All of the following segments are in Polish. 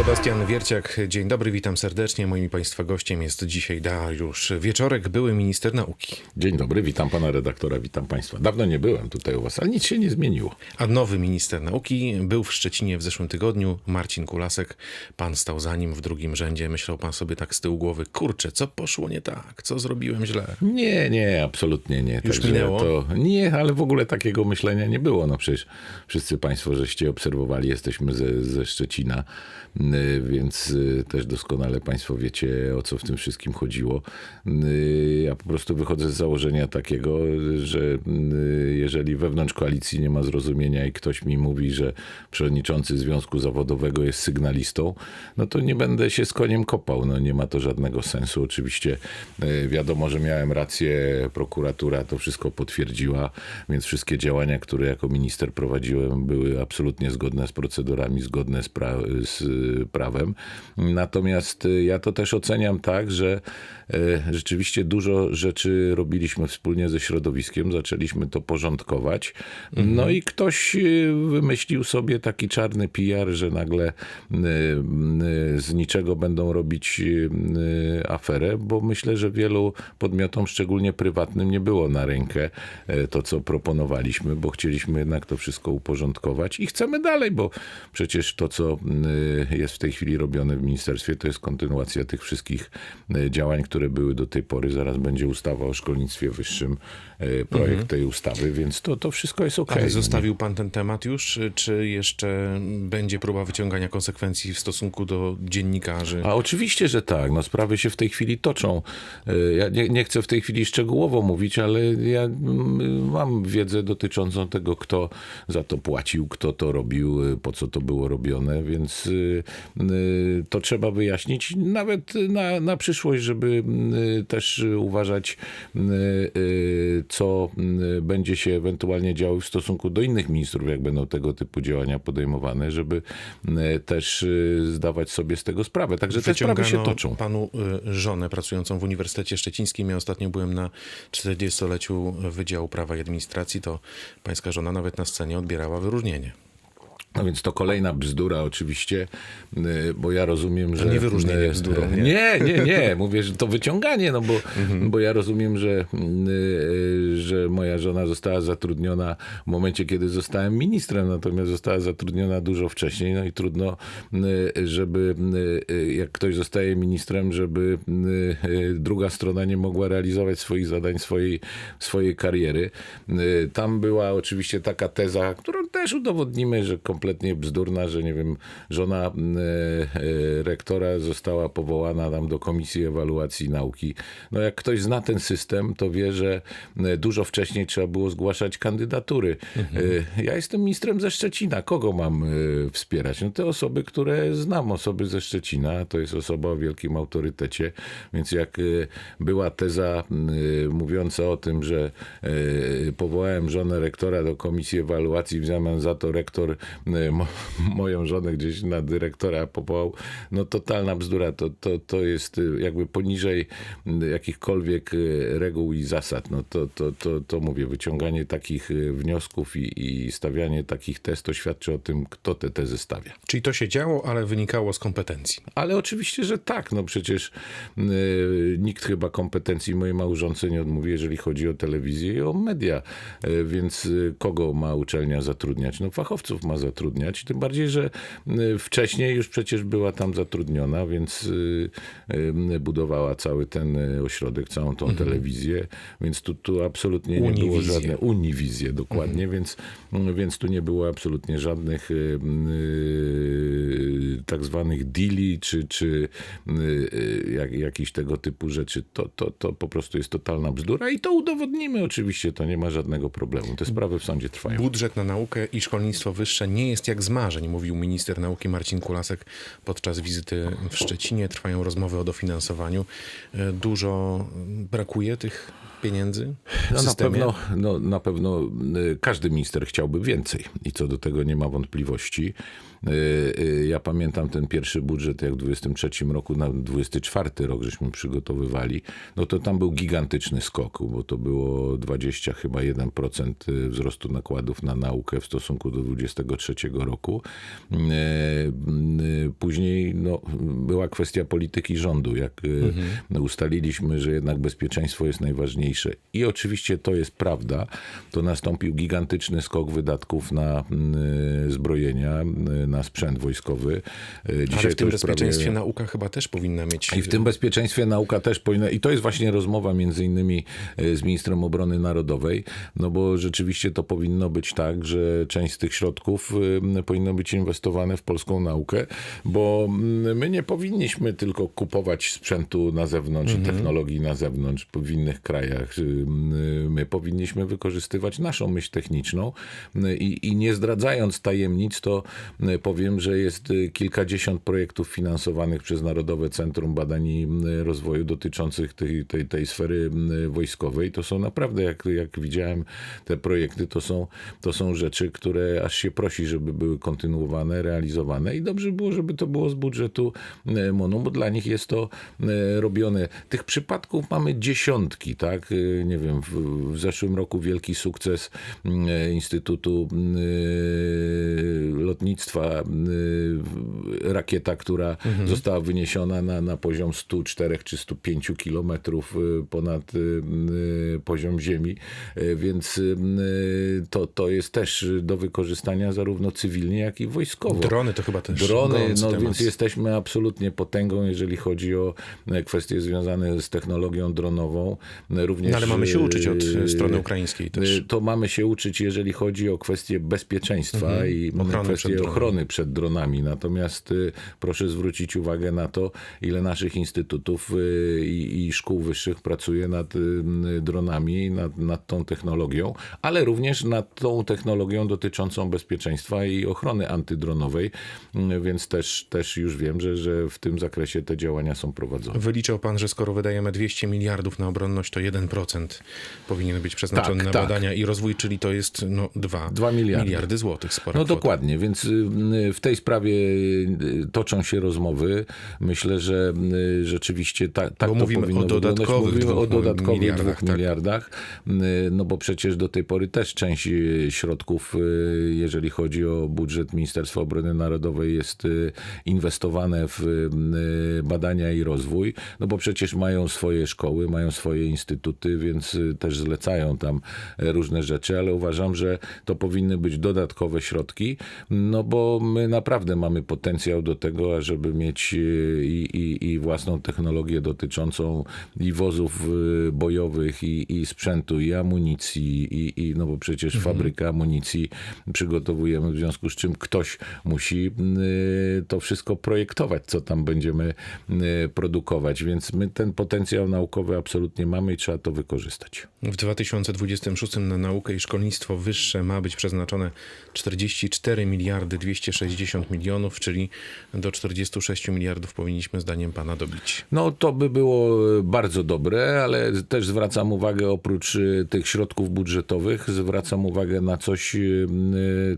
Sebastian Wierciak, dzień dobry, witam serdecznie. Moim Państwa gościem jest dzisiaj Dariusz Wieczorek, były minister nauki. Dzień dobry, witam pana redaktora, witam państwa. Dawno nie byłem tutaj u was, ale nic się nie zmieniło. A nowy minister nauki był w Szczecinie w zeszłym tygodniu, Marcin Kulasek. Pan stał za nim w drugim rzędzie. Myślał pan sobie tak z tyłu głowy, kurczę, co poszło nie tak? Co zrobiłem źle? Nie, nie, absolutnie nie. Już minęło? To, nie, ale w ogóle takiego myślenia nie było. No przecież wszyscy państwo, żeście obserwowali, jesteśmy ze, ze Szczecina, więc y, też doskonale państwo wiecie, o co w tym wszystkim chodziło. Y, Ja po prostu wychodzę z założenia takiego, że y, jeżeli wewnątrz koalicji nie ma zrozumienia i ktoś mi mówi, że przewodniczący związku zawodowego jest sygnalistą, no to nie będę się z koniem kopał. No nie ma to żadnego sensu. Oczywiście wiadomo, że miałem rację, prokuratura to wszystko potwierdziła, więc wszystkie działania, które jako minister prowadziłem, były absolutnie zgodne z procedurami, zgodne z, pra- z prawem. Natomiast y, ja to też oceniam tak, że y, rzeczywiście dużo rzeczy robiliśmy wspólnie ze środowiskiem, zaczęliśmy to porządkować. No i ktoś y, wymyślił sobie taki czarny PR, że nagle z niczego będą robić aferę, bo myślę, że wielu podmiotom, szczególnie prywatnym, nie było na rękę to, co proponowaliśmy, bo chcieliśmy jednak to wszystko uporządkować i chcemy dalej, bo przecież to, co jest w tej chwili robione w ministerstwie, to jest kontynuacja tych wszystkich y, działań, które były do tej pory. Zaraz będzie ustawa o szkolnictwie wyższym, y, projekt tej ustawy, więc to, to wszystko jest okej. Ale zostawił pan ten temat już, czy jeszcze będzie próba wyciągania konsekwencji w stosunku do dziennikarzy? A oczywiście, że tak. No, sprawy się w tej chwili toczą. Y, Ja nie, nie chcę w tej chwili szczegółowo mówić, ale ja mam wiedzę dotyczącą tego, kto za to płacił, kto to robił, po co to było robione, więc to trzeba wyjaśnić nawet na, na przyszłość, żeby y, też uważać, y, y, co y, będzie się ewentualnie działo w stosunku do innych ministrów, jak będą tego typu działania podejmowane, żeby y, też y, zdawać sobie z tego sprawę. Także te sprawy się toczą. panu y, żonę pracującą w Uniwersytecie Szczecińskim. Ja ostatnio byłem na 40-leciu Wydziału Prawa i Administracji, to pańska żona nawet na scenie odbierała wyróżnienie. No więc to kolejna bzdura oczywiście, y, bo ja rozumiem, że... nie wyróżnienie y, bzdurą, nie? Nie, nie, nie. Mówię, że to wyciąganie, no bo, Mhm. bo ja rozumiem, że, y, że moja żona została zatrudniona w momencie, kiedy zostałem ministrem, natomiast została zatrudniona dużo wcześniej, no i trudno, żeby jak ktoś zostaje ministrem, żeby druga strona nie mogła realizować swoich zadań, swojej, swojej kariery. Tam była oczywiście taka teza, którą też udowodnimy, że kompletnie bzdurna, że nie wiem, żona y, y, rektora została powołana tam do Komisji Ewaluacji Nauki. No jak ktoś zna ten system, to wie, że y, dużo wcześniej trzeba było zgłaszać kandydatury. Y, Ja jestem ministrem ze Szczecina. Kogo mam wspierać? No te osoby, które znam, osoby ze Szczecina. To jest osoba o wielkim autorytecie, więc jak była teza mówiąca o tym, że powołałem żonę rektora do Komisji Ewaluacji, w zamian za to rektor mo, moją żonę gdzieś na dyrektora powołał, no totalna bzdura. To, to, to jest y, jakby poniżej y, jakichkolwiek y, reguł i zasad. No to, to, to, to mówię, wyciąganie takich y, wniosków i, i stawianie takich tez, to świadczy o tym, kto te tezy stawia. Czyli to się działo, ale wynikało z kompetencji. Ale oczywiście, że tak. No przecież y, nikt chyba kompetencji mojej małżonce nie odmówi, jeżeli chodzi o telewizję i o media. Y, więc y, kogo ma uczelnia zatrudniać? No fachowców ma zatrudniać. Tym bardziej, że y, wcześniej już przecież była tam zatrudniona, więc y, y, budowała cały ten ośrodek, całą tą telewizję. Więc tu, tu absolutnie nie było Uniwizję. żadne Uniwizję, dokładnie, więc, więc tu nie było absolutnie żadnych tak zwanych deali, czy, czy jak, jakichś tego typu rzeczy. To, to, to po prostu jest totalna bzdura i to udowodnimy oczywiście, to nie ma żadnego problemu. Te sprawy w sądzie trwają. Budżet na naukę i szkolnictwo wyższe nie nie jest jak z marzeń, mówił minister nauki Marcin Kulasek podczas wizyty w Szczecinie. Trwają rozmowy o dofinansowaniu. E, Dużo brakuje tych pieniędzy No na pewno, no, na pewno y, każdy minister chciałby więcej i co do tego nie ma wątpliwości. Y, y, Ja pamiętam ten pierwszy budżet, jak w 23 roku, na 24 rok żeśmy przygotowywali, no to tam był gigantyczny skok, bo to było 20 chyba 1% wzrostu nakładów na naukę w stosunku do 23 roku. Y, y, Później no, była kwestia polityki rządu, jak y, ustaliliśmy, że jednak bezpieczeństwo jest najważniejsze i oczywiście to jest prawda, to nastąpił gigantyczny skok wydatków na y, zbrojenia, y, na sprzęt wojskowy. Y, Ale w tym bezpieczeństwie prawie- nauka chyba też powinna mieć... i w tym bezpieczeństwie nauka też powinna, i to jest właśnie rozmowa między innymi e, z ministrem obrony narodowej, no bo rzeczywiście to powinno być tak, że część z tych środków e, powinno być inwestowane w polską naukę, bo mm, my nie powinniśmy tylko kupować sprzętu na zewnątrz i technologii na zewnątrz w innych krajach. Mm, My powinniśmy wykorzystywać naszą myśl techniczną i, i nie zdradzając tajemnic, to powiem, że jest y, kilkadziesiąt projektów finansowanych przez Narodowe Centrum Badań i mm, Rozwoju dotyczących tej, tej, tej sfery mm, wojskowej. To są naprawdę, jak, jak widziałem te projekty, to są, to są rzeczy, które aż się prosi, żeby były kontynuowane, realizowane i dobrze było, żeby to było z budżetu MONU, bo dla nich jest to robione. Tych przypadków mamy dziesiątki, tak? Y, Nie wiem, w, w zeszłym roku wielki sukces Instytutu mm, Mm, rakieta, która została wyniesiona na, na poziom 104 czy 105 kilometrów y, ponad y, y, poziom ziemi, Y, więc y, to, to jest też do wykorzystania zarówno cywilnie, jak i wojskowo. Drony to chyba też Drony, no temat. więc jesteśmy absolutnie potęgą, jeżeli chodzi o e, kwestie związane z technologią dronową. E, Również, No, ale mamy się uczyć od e, strony ukraińskiej też. e, To mamy się uczyć, jeżeli chodzi o kwestie bezpieczeństwa i Mhm. Ochrony kwestie dronami. Ochrony przed dronami. Natomiast e, proszę zwrócić uwagę na to, ile naszych instytutów e, i, i szkół wyższych pracuje nad e, dronami, nad, nad tą technologią, ale również nad tą technologią dotyczącą bezpieczeństwa i ochrony antydronowej, więc też, też już wiem, że, że w tym zakresie te działania są prowadzone. Wyliczał pan, że skoro wydajemy 200 miliardów na obronność, to 1% powinien być przeznaczony Tak, na tak. badania i rozwój, czyli to jest no, 2 Dwa miliardy. miliardy złotych. Spora No kwota. dokładnie, więc y, w tej sprawie y, toczą się rozmowy. Myślę, że y, rzeczywiście ta, tak Bo to mówimy powinno o wyglądać. dodatkowych Mówimy o dodatkowych miliardach, dwóch tak. miliardach, y, no bo przecież do tej pory też część środków, jeżeli chodzi o budżet Ministerstwa Obrony Narodowej jest inwestowane w badania i rozwój, no bo przecież mają swoje szkoły, mają swoje instytuty, więc też zlecają tam różne rzeczy, ale uważam, że to powinny być dodatkowe środki, no bo my naprawdę mamy potencjał do tego, ażeby mieć y, i, i, i własną technologię dotyczącą i wozów y, bojowych, i, i sprzętu, i amunicji, i, i no bo przecież fabrykę amunicji przygotowujemy, w związku z czym ktoś musi y, to wszystko projektować, co tam będziemy produkować, więc my ten potencjał naukowy absolutnie mamy i trzeba to wykorzystać. W 2026 na naukę i szkolnictwo wyższe ma być przeznaczone 44 miliardy 260 milionów, czyli do 46 miliardów powinniśmy zdaniem pana dobić. No to by było e, bardzo dobre, ale też zwracam uwagę oprócz e, tych środków budżetowych, zwracam uwagę na coś, e,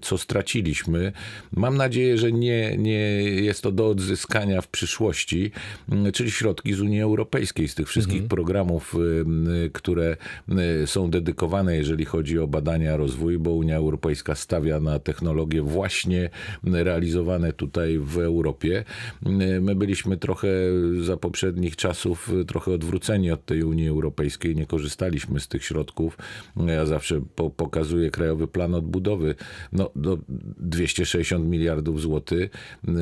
co straciliśmy. Mam nadzieję, że nie, nie jest to do odzyskania w przyszłości, czyli środki z Unii Europejskiej, z tych wszystkich programów, e, m, które są dedykowane, jeżeli chodzi o badania, rozwój, bo Unia Europejska stawia na technologie właśnie realizowane tutaj w Europie. My byliśmy trochę za poprzednich czasów trochę odwróceni od tej Unii Europejskiej, nie korzystaliśmy z tych środków. Ja zawsze po, pokazuję Krajowy Plan Odbudowy. No, do 260 miliardów złotych, yy,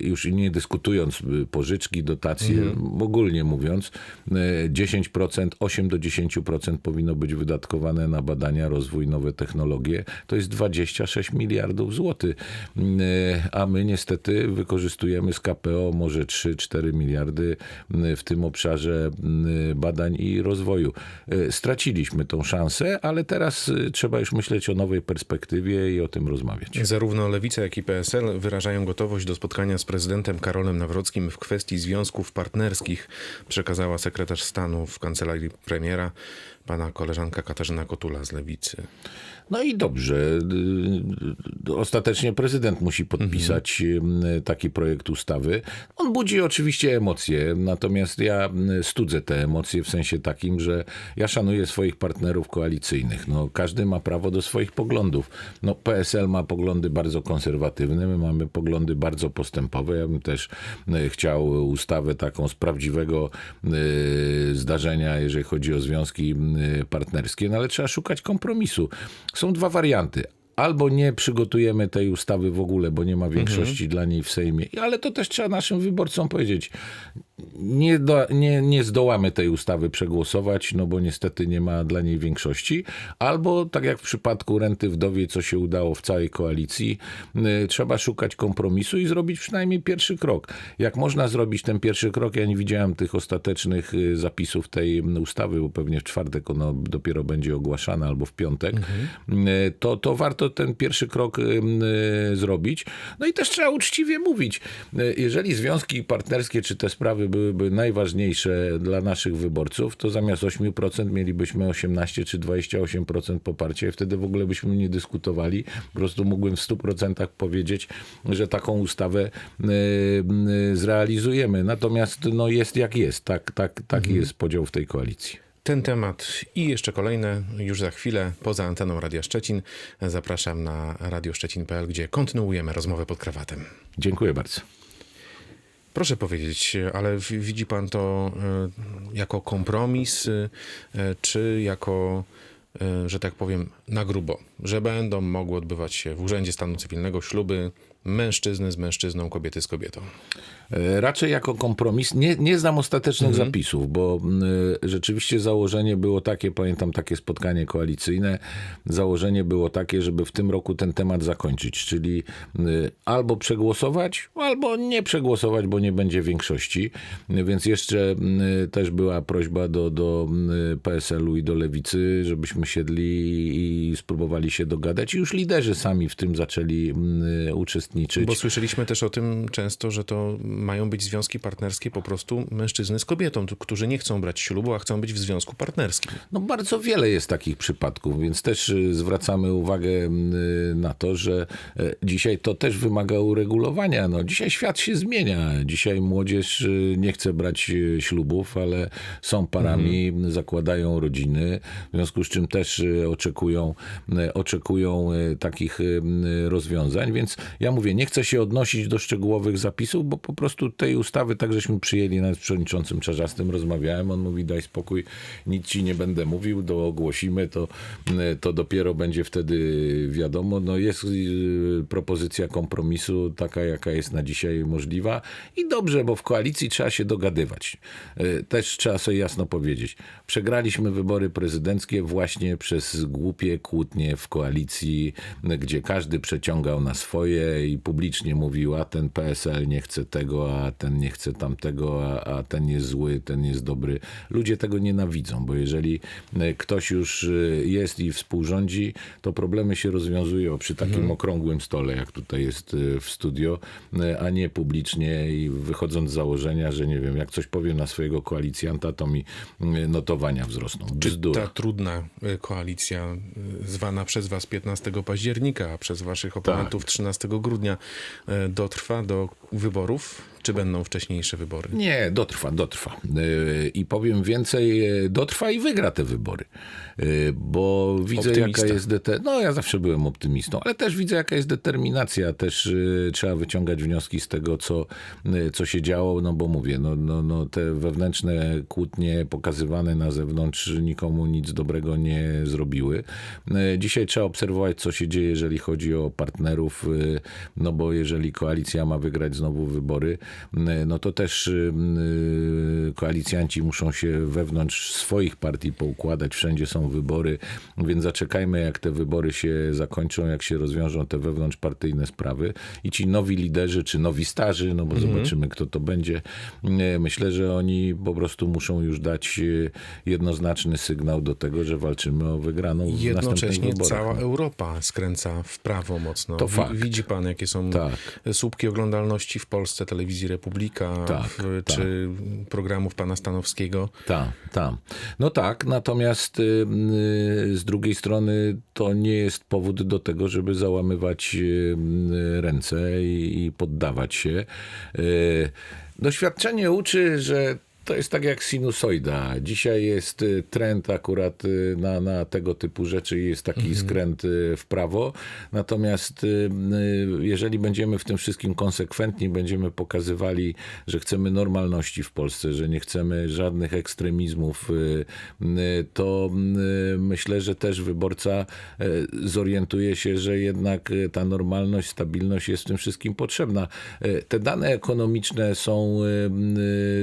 już nie dyskutując yy, pożyczki, dotacje, ogólnie mówiąc, yy, 10%, 8 do 10% powinno być wydatkowane na badania, rozwój, nowe technologie. To jest 26 miliardów złotych, a my niestety wykorzystujemy z KPO może 3-4 miliardy yy, w tym obszarze yy, badań i rozwoju. Yy, Straciliśmy tą szansę, ale teraz yy, trzeba już myśleć o nowej perspektywie i o tym rozmawiać. Zarówno Lewica, jak i PSL wyrażają gotowość do spotkania z prezydentem Karolem Nawrockim w kwestii związków partnerskich, przekazała sekretarz stanu w kancelarii premiera, pana koleżanka Katarzyna Kotula z Lewicy. No i dobrze. Y, Ostatecznie prezydent musi podpisać y, taki projekt ustawy. On budzi oczywiście emocje, natomiast ja y, studzę te emocje w sensie takim, że ja szanuję swoich partnerów koalicyjnych. No, każdy ma prawo do swoich poglądów. No, PSL ma poglądy bardzo konserwatywne, my mamy poglądy bardzo postępowe. Ja bym też y, chciał ustawę taką z prawdziwego y, zdarzenia, jeżeli chodzi o związki y, partnerskie, no ale trzeba szukać kompromisu. Są dwa warianty. Albo nie przygotujemy tej ustawy w ogóle, bo nie ma większości dla niej w Sejmie, ale to też trzeba naszym wyborcom powiedzieć. Nie, do, nie, nie zdołamy tej ustawy przegłosować, no bo niestety nie ma dla niej większości. Albo tak jak w przypadku renty wdowie, co się udało w całej koalicji, y, trzeba szukać kompromisu i zrobić przynajmniej pierwszy krok. Jak można zrobić ten pierwszy krok? Ja nie widziałem tych ostatecznych y, zapisów tej ustawy, bo pewnie w czwartek ono dopiero będzie ogłaszane albo w piątek. Y, To, to warto ten pierwszy krok y, zrobić. No i też trzeba uczciwie mówić. Y, Jeżeli związki partnerskie czy te sprawy byłyby najważniejsze dla naszych wyborców, to zamiast 8% mielibyśmy 18 czy 28% poparcia i wtedy w ogóle byśmy nie dyskutowali. Po prostu mógłbym w 100% powiedzieć, że taką ustawę y, zrealizujemy. Natomiast no jest jak jest. Tak, tak, taki jest podział w tej koalicji. Ten temat i jeszcze kolejne już za chwilę poza anteną Radia Szczecin. Zapraszam na radioszczecin.pl, gdzie kontynuujemy rozmowę pod krawatem. Dziękuję bardzo. Proszę powiedzieć, ale widzi pan to e, jako kompromis, e, czy jako, e, że tak powiem, na grubo, że będą mogły odbywać się w Urzędzie Stanu Cywilnego śluby mężczyzny z mężczyzną, kobiety z kobietą? E, Raczej jako kompromis. Nie, nie znam ostatecznych zapisów, bo y, rzeczywiście założenie było takie, pamiętam takie spotkanie koalicyjne, założenie było takie, żeby w tym roku ten temat zakończyć, czyli y, albo przegłosować, albo nie przegłosować, bo nie będzie większości. Y, Więc jeszcze też była prośba do, do PSL-u i do Lewicy, żebyśmy siedli i spróbowali się dogadać. I już liderzy sami w tym zaczęli y, uczestniczyć. Bo słyszeliśmy też o tym często, że to mają być związki partnerskie po prostu mężczyzny z kobietą, którzy nie chcą brać ślubu, a chcą być w związku partnerskim. No bardzo wiele jest takich przypadków, więc też y, zwracamy uwagę y, na to, że y, dzisiaj to też wymaga uregulowania. No, dzisiaj świat się zmienia. Dzisiaj młodzież y, nie chce brać ślubów, ale są parami, zakładają rodziny, w związku z czym też oczekują, oczekują takich rozwiązań, więc ja mówię, nie chcę się odnosić do szczegółowych zapisów, bo po prostu tej ustawy tak żeśmy przyjęli nawet z przewodniczącym Czarzastym, rozmawiałem, on mówi daj spokój, nic ci nie będę mówił, to ogłosimy, to, to dopiero będzie wtedy wiadomo. No jest y, propozycja kompromisu taka, jaka jest na dzisiaj możliwa i dobrze, bo w koalicji trzeba się dogadywać. Y, Też trzeba sobie jasno powiedzieć. Przegraliśmy wybory prezydenckie właśnie przez głupie kłótnie w koalicji, gdzie każdy przeciągał na swoje i publicznie mówił, a ten PSL nie chce tego, a ten nie chce tamtego, a, a ten jest zły, ten jest dobry. Ludzie tego nienawidzą, bo jeżeli e, ktoś już e, jest i współrządzi, to problemy się rozwiązują przy takim okrągłym stole, jak tutaj jest e, w studio, a nie publicznie i wychodząc z założenia, że nie wiem, jak coś powiem na swojego koalicjanta, to mi notowania wzrosną. Bzdura. Ta trudna koalicja zwana przez was 15 października, a przez waszych oponentów 13 grudnia y, dotrwa do wyborów, czy będą wcześniejsze wybory? Nie, dotrwa, dotrwa. Yy, I powiem więcej, yy, dotrwa i wygra te wybory. Yy, Bo widzę, Optymista. jaka jest deter... No, ja zawsze byłem optymistą, ale też widzę, jaka jest determinacja. Też trzeba wyciągać wnioski z tego, co, co się działo, no bo mówię, no, no, no, te wewnętrzne kłótnie pokazywane na zewnątrz nikomu nic dobrego nie zrobiły. Dzisiaj trzeba obserwować, co się dzieje, jeżeli chodzi o partnerów, no bo jeżeli koalicja ma wygrać znowu wybory, no to też y, y, koalicjanci muszą się wewnątrz swoich partii poukładać. Wszędzie są wybory, więc zaczekajmy, jak te wybory się zakończą, jak się rozwiążą te wewnątrzpartyjne sprawy i ci nowi liderzy, czy nowi starzy, no bo Mhm. zobaczymy, kto to będzie. Myślę, że oni po prostu muszą już dać y, jednoznaczny sygnał do tego, że walczymy o wygraną w Jednocześnie cała. Europa skręca w prawo mocno. To fakt. Widzi pan, jakie są Tak. słupki oglądalności w Polsce, telewizji Republika, Tak, tak. czy programów pana Stanowskiego. Tak, tak. No tak, natomiast y, y, z drugiej strony to nie jest powód do tego, żeby załamywać y, ręce i, poddawać się. Doświadczenie uczy, że to jest tak jak sinusoida. Dzisiaj jest y, trend akurat y, na, na tego typu rzeczy, jest taki skręt y, w prawo. Natomiast jeżeli będziemy w tym wszystkim konsekwentni, będziemy pokazywali, że chcemy normalności w Polsce, że nie chcemy żadnych ekstremizmów, to myślę, że też wyborca zorientuje się, że jednak ta normalność, stabilność jest w tym wszystkim potrzebna. Te dane ekonomiczne są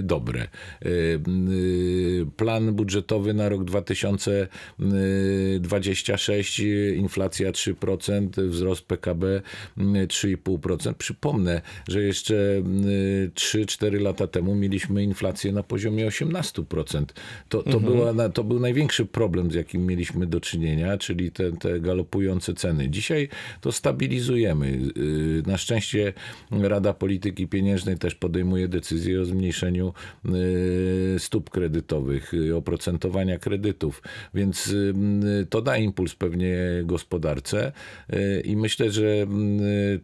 dobre. Y, y, Plan budżetowy na rok 2026, y, inflacja 3%, wzrost PKB y, 3,5%. Przypomnę, że jeszcze y, 3-4 lata temu mieliśmy inflację na poziomie 18%. To, to, była, na- to był największy problem, z jakim mieliśmy do czynienia, czyli te, te galopujące ceny. Dzisiaj to stabilizujemy. Y, Na szczęście Rada Polityki Pieniężnej też podejmuje decyzję o zmniejszeniu y, stóp kredytowych, y, oprocentowania kredytów, więc y, to da impuls pewnie gospodarce y, i myślę, że y,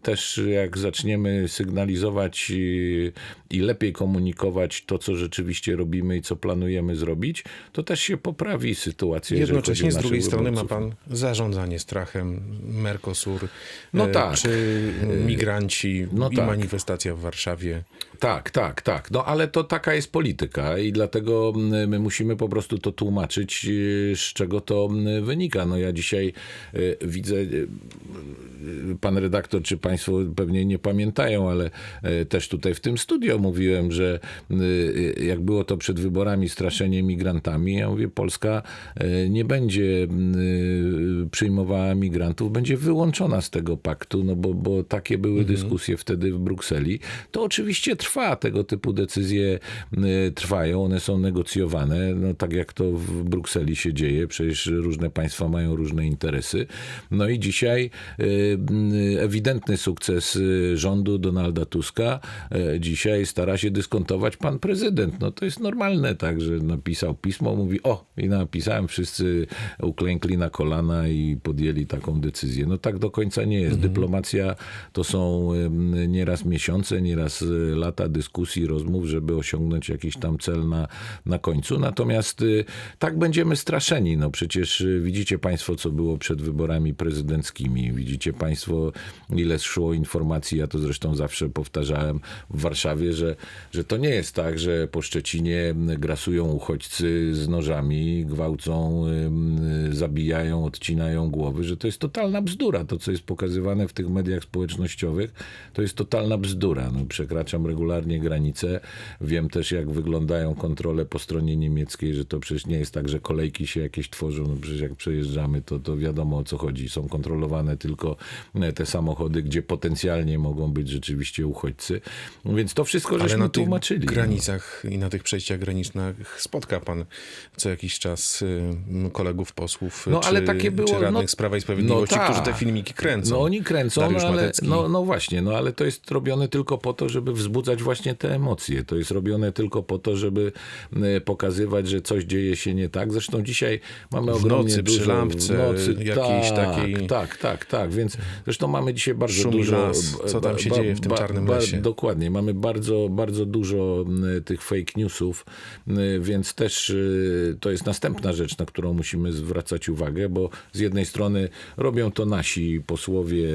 też jak zaczniemy sygnalizować y, i lepiej komunikować to, co rzeczywiście robimy i co planujemy zrobić, to też się poprawi sytuacja. Jednocześnie z drugiej strony ma pan zarządzanie strachem, Mercosur, No e, tak. czy migranci no i tak. manifestacja w Warszawie. Tak, tak, tak. No ale to taka jest polityka i dlatego mm, my musimy po prostu to tłumaczyć, y, z czego to mm, wynika. No ja dzisiaj widzę, pan redaktor, czy państwo pewnie nie pamiętają, ale też tutaj w tym studio mówiłem, że y, y, jak było to przed wyborami straszenie migrantami, ja mówię, Polska y, nie będzie przyjmowała migrantów, będzie wyłączona z tego paktu, no bo, bo takie były dyskusje wtedy w Brukseli. To oczywiście trwa, tego typu decyzje trwają, one są negocjowane, no tak jak to w Brukseli się dzieje, przecież różne państwa mają różne interesy. No i dzisiaj ewidentny sukces rządu Donalda Tuska dzisiaj stara się dyskontować pan prezydent. No to jest normalne, tak, że napisał pismo, mówi o i napisałem, wszyscy uklękli na kolana i podjęli taką decyzję. No tak do końca nie jest. Dyplomacja to są nieraz miesiące, nieraz y, lata dyskusji, rozmów, żeby osiągnąć jakiś tam cel na, na końcu. Natomiast y, tak będziemy straszeni. No przecież y, widzicie państwo, co było przed wyborami prezydenckimi. Widzicie państwo, ile szło informacji. Ja to zresztą zawsze powtarzałem w Warszawie, że, że to nie jest tak, że po Szczecinie grasują uchodźcy z nożami, gwałcą, zabijają, odcinają głowy, że to jest totalna bzdura. To, co jest pokazywane w tych mediach społecznościowych, to jest totalna bzdura. No, przekraczam regularnie granice. Wiem też, jak wyglądają kontrole po stronie niemieckiej, że to przecież nie jest tak, że kolejki się jakieś tworzą. No przecież jak przejeżdżamy, to, to wiadomo o co chodzi. Są kontrolowane tylko e, te samochody, gdzie potencjalnie mogą być rzeczywiście uchodźcy. Więc to wszystko Ale żeśmy na tłumaczyli. no. granicach i na tych przejściach granicznych spotka pan co jakiś czas y, kolegów posłów No, czy, ale takie było, czy radnych no- z Prawa i Sprawiedliwości, no którzy te filmiki kręcą. No oni kręcą, no, Dariusz ale, Matecki. no, no właśnie, no ale to jest robione tylko po to, żeby wzbudzać właśnie te emocje. To jest robione tylko po to, żeby e, pokazywać, że coś dzieje się nie tak. Zresztą dzisiaj mamy W ogromnie nocy, przy lampce jakiejś tak, takiej- Tak, tak, tak. Więc zresztą mamy dzisiaj bardzo Szumi dużo... las. Co tam się dzieje w tym czarnym lesie? Dokładnie. Mamy bardzo, bardzo dużo tych fake newsów, więc też y, to jest następna rzecz, na którą musimy zwracać uwagę, bo z jednej strony robią to nasi posłowie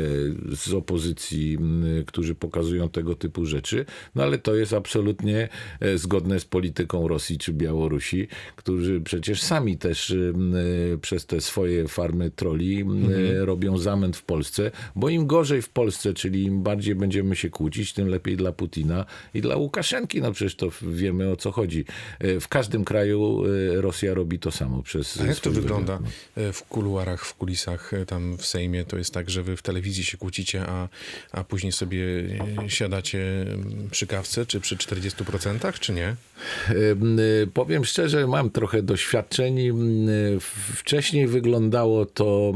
z opozycji, którzy pokazują tego typu rzeczy, no ale to jest absolutnie e, zgodne z polityką Rosji czy Białorusi, którzy przecież sami też em, e, przez te swoje farmy troli e, robią zamęt w Polsce, bo im gorzej w Polsce, czyli im bardziej będziemy się kłócić, tym lepiej dla Putina i dla Łukaszenki. No przecież to wiemy o co chodzi. E, W każdym kraju e, Rosja robi to samo przez A jak to wygląda wywiad. e, w kuluarach, w kulisach tam w Sejmie? To jest tak, że wy w telewizji się kłócicie, a, a później sobie siadacie m, przy kawce, czy przy 40%, czy nie? Em, Powiem szczerze, mam trochę doświadczeń. Wcześniej wyglądało to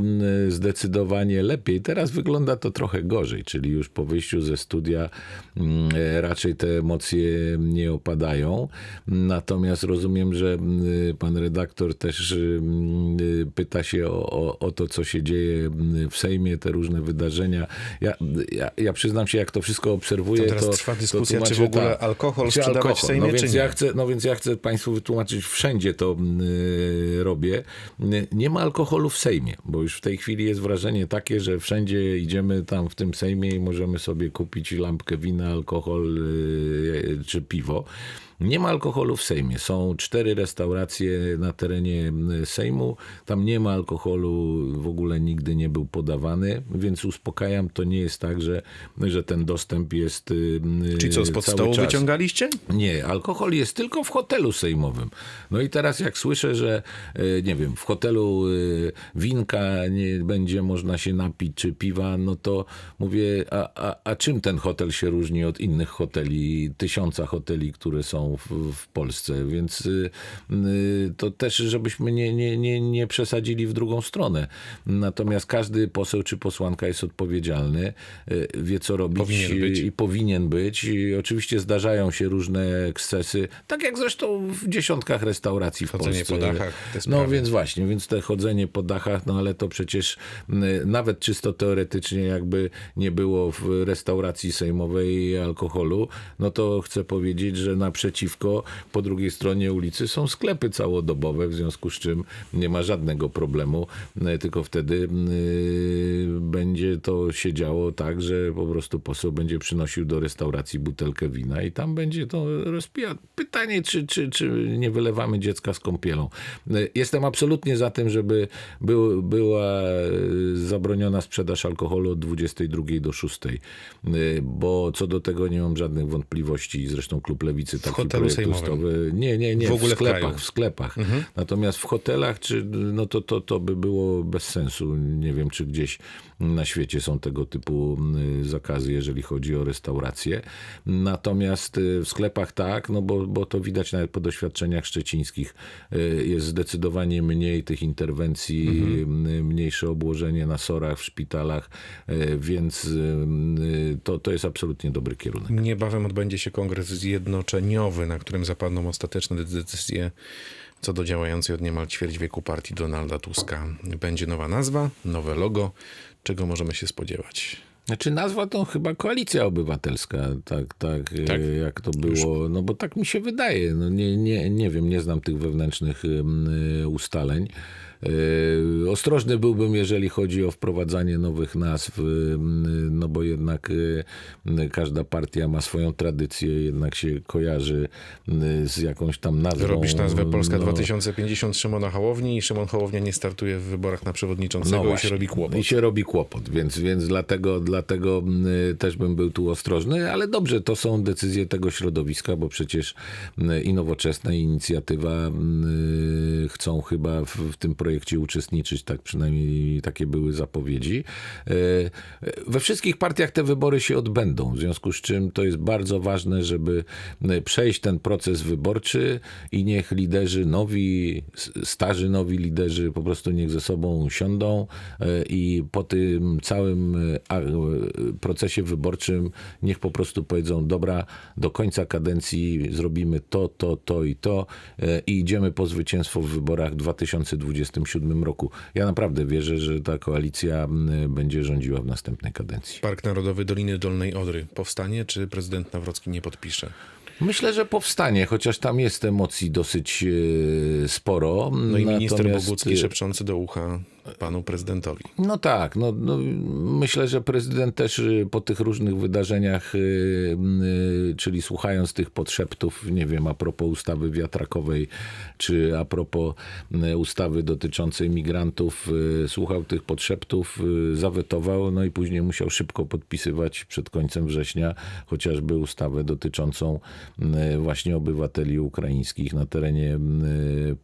zdecydowanie lepiej. Teraz wygląda to trochę gorzej, czyli już po wyjściu ze studia raczej te emocje nie opadają. Natomiast rozumiem, że em, pan redaktor też em, y, pyta się o, o, o to, co się dzieje w Sejmie, te różne wydarzenia. Ja, ja, ja przyznam się, jak to wszystko obserwuję, To teraz to trwa to dyskusja, czy w ogóle tak. alkohol sprzedawać w Sejmie, no więc? Ja chcę, no więc ja chcę Państwu wytłumaczyć, wszędzie to y, robię. Y, Nie ma alkoholu w Sejmie, bo już w tej chwili jest wrażenie takie, że wszędzie idziemy tam w tym Sejmie i możemy sobie kupić lampkę wina, alkohol y, czy piwo. Nie ma alkoholu w Sejmie. Są cztery restauracje na terenie y, Sejmu. Tam nie ma alkoholu, w ogóle nigdy nie był podawany, więc uspokajam, to nie jest tak, że, że ten dostęp jest. y, Czyli co, spod stołu czas. wyciągaliście? Nie, alkohol jest tylko w hotelu sejmowym. No i teraz jak słyszę, że e, nie wiem, w hotelu e, winka nie będzie można się napić czy piwa, no to mówię, a, a, a czym ten hotel się różni od innych hoteli, tysiąca hoteli, które są w, w Polsce, więc y, y, to też, żebyśmy nie, nie, nie, nie przesadzili w drugą stronę. Natomiast każdy poseł czy posłanka jest odpowiedzialny, y, wie co robić Powinien i powinien być. I oczywiście zdarzają się różne ekscesy, tak jak zresztą w dziesiątkach restauracji w Chodzenie Polsce. po dachach, No więc właśnie, więc te chodzenie po dachach, no ale to przecież m, nawet czysto teoretycznie jakby nie było w restauracji sejmowej alkoholu, no to chcę powiedzieć, że naprzeciwko po drugiej stronie ulicy są sklepy całodobowe, w związku z czym nie ma żadnego problemu, e, tylko wtedy y, będzie to się działo tak, że po prostu poseł będzie przynosił do restauracji butelkę wina i tam będzie to rozpijać. Pytanie, czy, czy, czy nie wylewamy dziecka z kąpielą. Y, Jestem absolutnie za tym, żeby był, była y, zabroniona sprzedaż alkoholu od 22 do 6, y, bo co do tego nie mam żadnych wątpliwości. Zresztą Klub Lewicy taki hotelu sejmowym. Nie, nie, nie. W ogóle w sklepach, kraju. w sklepach. Natomiast w hotelach, czy, no to, to, to by było bez sensu. Nie wiem, czy gdzieś na świecie są tego typu y, zakazy, jeżeli chodzi o restauracje. Natomiast y, w sklepach tak, no bo, bo to widać nawet po doświadczeniach szczecińskich. Y, Jest zdecydowanie mniej tych interwencji, y, mniejsze obłożenie na sorach, w szpitalach, więc to, to jest absolutnie dobry kierunek. Niebawem odbędzie się kongres zjednoczeniowy, na którym zapadną ostateczne decyzje co do działającej od niemal ćwierć wieku partii Donalda Tuska. Będzie nowa nazwa, nowe logo. Czego możemy się spodziewać? Znaczy nazwa to chyba koalicja obywatelska, tak, tak, e, Tak? jak to było, no bo tak mi się wydaje, no nie, nie, nie wiem, nie znam tych wewnętrznych e, ustaleń. E, Ostrożny byłbym, jeżeli chodzi o wprowadzanie nowych nazw, em, no bo jednak e, każda partia ma swoją tradycję, jednak się kojarzy z jakąś tam nazwą. Robisz nazwę Polska no, 2050 Szymona Hołowni i Szymon Hołownia nie startuje w wyborach na przewodniczącego i się No właśnie. robi kłopot. I się robi kłopot, więc, więc dlatego, dlatego też bym był tu ostrożny, ale dobrze, to są decyzje tego środowiska, bo przecież i nowoczesna i inicjatywa chcą chyba w, w tym projekcie projekcie uczestniczyć, tak przynajmniej takie były zapowiedzi. E, e, we wszystkich partiach te wybory się odbędą, w związku z czym to jest bardzo ważne, żeby e, przejść ten proces wyborczy i niech liderzy nowi, starzy nowi liderzy po prostu niech ze sobą siądą i po tym całym procesie wyborczym niech po prostu powiedzą, dobra, do końca kadencji zrobimy to, to, to i to i idziemy po zwycięstwo w wyborach 2020 1997 roku. Ja naprawdę wierzę, że ta koalicja będzie rządziła w następnej kadencji. Park Narodowy Doliny Dolnej Odry powstanie, czy prezydent Nawrocki nie podpisze? Myślę, że powstanie, chociaż tam jest emocji dosyć e, sporo. No i minister Natomiast... Bogucki e, szepczący do ucha panu prezydentowi. No tak, no, no, myślę, że prezydent też y, po tych różnych wydarzeniach, y, y, czyli słuchając tych podszeptów, nie wiem, a propos ustawy wiatrakowej, czy a propos ustawy dotyczącej migrantów, słuchał tych podszeptów, zawetował, no i później musiał szybko podpisywać przed końcem września chociażby ustawę dotyczącą właśnie obywateli ukraińskich na terenie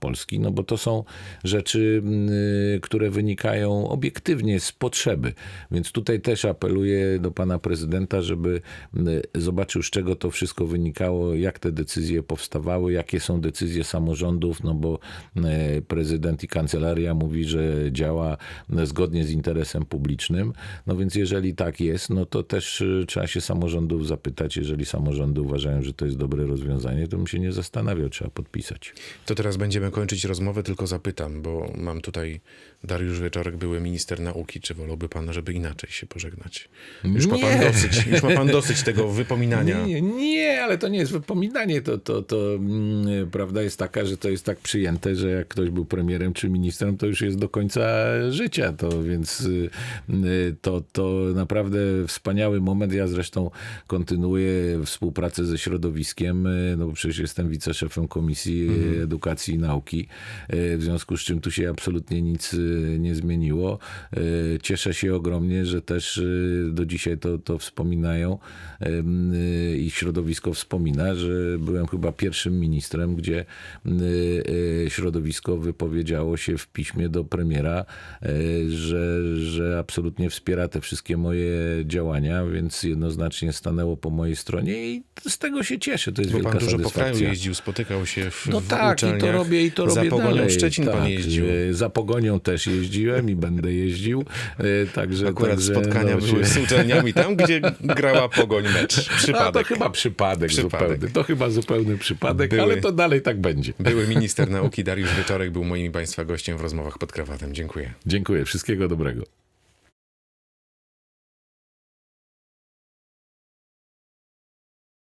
Polski, no bo to są rzeczy, które wynikają obiektywnie z potrzeby. Więc tutaj też apeluję do pana prezydenta, żeby zobaczył, z czego to wszystko wynikało, jak te decyzje powstawały, jakie są decyzje samorządów, no bo prezydent i kancelaria mówi, że działa zgodnie z interesem publicznym. No więc jeżeli tak jest, no to też y, trzeba się samorządów zapytać. Jeżeli samorządy uważają, że to jest dobre rozwiązanie, to bym się nie zastanawiał, trzeba podpisać. To teraz będziemy kończyć rozmowę, tylko zapytam, bo mam tutaj Dariusz Wieczorek, były minister nauki. Czy wolałby pan, żeby inaczej się pożegnać? Już ma pan dosyć, już ma pan dosyć tego wypominania. Nie, nie, ale to nie jest wypominanie. To, to, to mm, prawda jest taka, że to jest tak przyjęte, że jak ktoś był premierem czy ministrem, to już jest do końca życia. To więc y, y, to, to naprawdę wspaniały moment. Ja zresztą kontynuuję współpracę ze środowiskiem, y, no bo przecież jestem wiceszefem Komisji y, Edukacji i Nauki, y, w związku z czym tu się absolutnie nic nie zmieniło. Y, Cieszę się ogromnie, że też y, do dzisiaj to, to wspominają y, i środowisko wspomina, że byłem chyba pierwszym ministrem, gdzie środowisko wypowiedziało się w piśmie do premiera, że, że absolutnie wspiera te wszystkie moje działania, więc jednoznacznie stanęło po mojej stronie i z tego się cieszę. To jest Bo wielka pan dużo po kraju jeździł, spotykał się w, No w tak, i to uczelniach. robię, i to Za robię Pogonią dalej. Szczecin pan tak, jeździł. e, Za Pogonią też jeździłem i będę jeździł. e, Także, Akurat także, spotkania no, były z uczelniami tam, gdzie grała Pogoń mecz. A to Przypadek. chyba przypadek, Przypadek. zupełny. To chyba zupełny przypadek, Były- ale to dalej tak będzie. Były minister nauki Dariusz Wieczorek był moim i państwa gościem w rozmowach pod krawatem. Dziękuję. Dziękuję, wszystkiego dobrego.